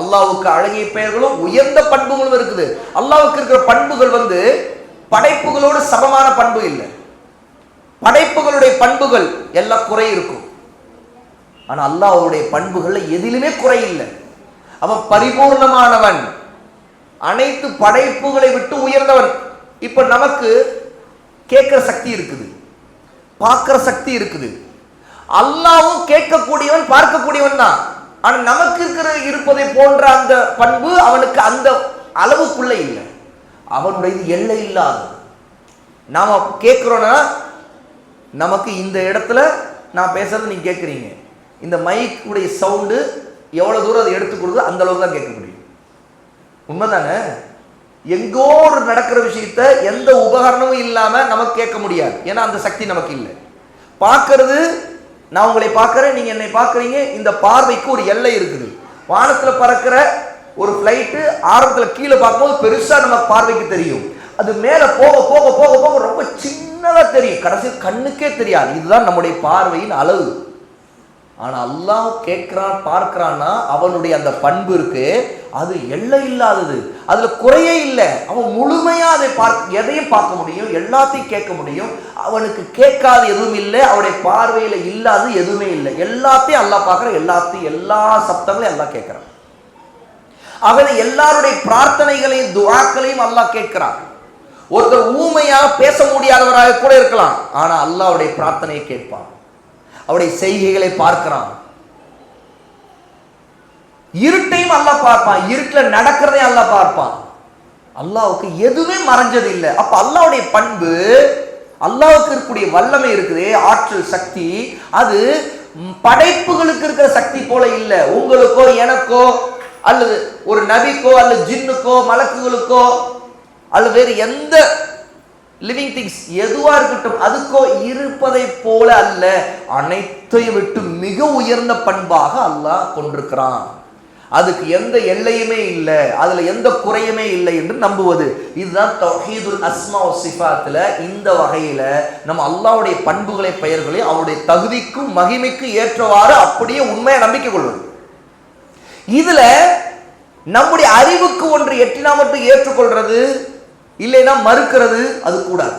அல்லாவுக்கு அழகிய பெயர்களும் உயர்ந்த பண்புகளும் இருக்குது. அல்லாவுக்கு இருக்கிற பண்புகள் வந்து படைப்புகளோடு சமமான பண்பு இல்லை. படைப்புகளுடைய பண்புகள் எல்லாம் குறை இருக்கும். ஆனா அல்லாஹ்வுடைய பண்புகள்ல எதிலுமே குறை இல்லை. அவன் பரிபூர்ணமானவன். அனைத்து படைப்புகளை விட்டு உயர்ந்தவன். இப்ப நமக்கு கேட்கிற சக்தி இருக்குது. பார்க்கிற சக்தி இருக்குது. அல்லாவும் கேட்கக்கூடியவன் பார்க்கக்கூடியவன் தான். ஆனால் நமக்கு இருக்கிற இருப்பதை போன்ற அந்த பண்பு அவனுக்கு அந்த அளவுக்குள்ள இல்லை. அவனுடைய எல்லை இல்லாதது நாம் கேட்குறோன்னா நமக்கு இந்த இடத்துல நான் பேசுறது நீங்க கேட்குறீங்க. இந்த மைக்குடைய சவுண்டு எவ்வளோ தூரம் அதை எடுத்து கொடுக்குதோ அந்த அளவுக்கு தான் கேட்க முடியும். உண்மைதானே? எங்கோ ஒரு நடக்கிற விஷயத்த எந்த உபகரணமும் இல்லாமல் நமக்கு கேட்க முடியாது. ஏன்னா அந்த சக்தி நமக்கு இல்லை. பார்க்கறது நான் உங்களை பார்க்குறேன் நீங்கள் என்னை பார்க்குறீங்க. இந்த பார்வைக்கு ஒரு எல்லை இருக்குது. வானத்தில் பறக்கிற ஒரு ஃப்ளைட்டு ஆரம்பத்தில் கீழே பார்க்கும்போது பெருசாக நம்ம பார்வைக்கு தெரியும். அது மேலே போக போக போக போக ரொம்ப சின்னதாக தெரியும். கடைசியில் கண்ணுக்கே தெரியாது. இதுதான் நம்முடைய பார்வையின் அளவு. ஆனா அல்லாஹ் கேட்கிறான் பார்க்கிறான்னா அவனுடைய அந்த பண்பு இருக்கு. அது எல்லை இல்லாதது. அதுல குறையே இல்லை. அவன் முழுமையா அதை பார்க்க எதையும் பார்க்க முடியும் எல்லாத்தையும் கேட்க முடியும். அவனுக்கு கேட்காத எதுவும் இல்லை அவனுடைய பார்வையில இல்லாத எதுவுமே இல்லை. எல்லாத்தையும் அல்லாஹ் பார்க்குறான் எல்லாத்தையும் எல்லா சப்தங்களையும் அல்லாஹ் கேட்கிறான். அவன் எல்லாருடைய பிரார்த்தனைகளையும் துவாக்களையும் அல்லாஹ் கேட்கிறான். ஒருத்தர் ஊமையாக பேச முடியாதவராக கூட இருக்கலாம். ஆனா அல்லாவுடைய பிரார்த்தனையை கேட்பான். அவருடைய செய்கைகளை பார்க்கிறான். இருட்டையும் அல்லாஹ் பார்ப்பான். இருட்டில் நடக்கிறதே அல்லா பார்ப்பான். அல்லாவுக்கு எதுவுமே மறைஞ்சது இல்லை அப்ப அல்லாஹ்வுடைய பண்பு அல்லாவுக்கு இருக்கக்கூடிய வல்லமை இருக்குது ஆற்றல் சக்தி. அது படைப்புகளுக்கு இருக்கிற சக்தி போல இல்லை. உங்களுக்கோ எனக்கோ அல்லது ஒரு நபிக்கோ அல்லது ஜின்னுக்கோ மலக்குகளுக்கோ அல்லது வேறு எந்த லிவிங் திங்ஸ் எதுவாக இருக்கட்டும் அதுக்கோ இருப்பதை போல அல்ல. அனைத்தையும் விட்டு மிக உயர்ந்த பண்பாக அல்லாஹ் கொண்டிருக்கிறான். அதுக்கு எந்த எல்லையுமே இல்லை அதுல எந்த குறையுமே இல்லை என்று நம்புவது. இதுதான் தௌஹீதுல் அஸ்மா சிஃபாத்துல இந்த வகையில நம்ம அல்லாவுடைய பண்புகளை பெயர்களை அவருடைய தகுதிக்கும் மகிமைக்கும் ஏற்றவாறு அப்படியே உண்மையை நம்பிக்கை கொள்வது. இதுல நம்முடைய அறிவுக்கு ஒன்று எட்டினா மட்டும் ஏற்றுக்கொள்றது இல்லைன்னா மறுக்கிறது அது கூடாது.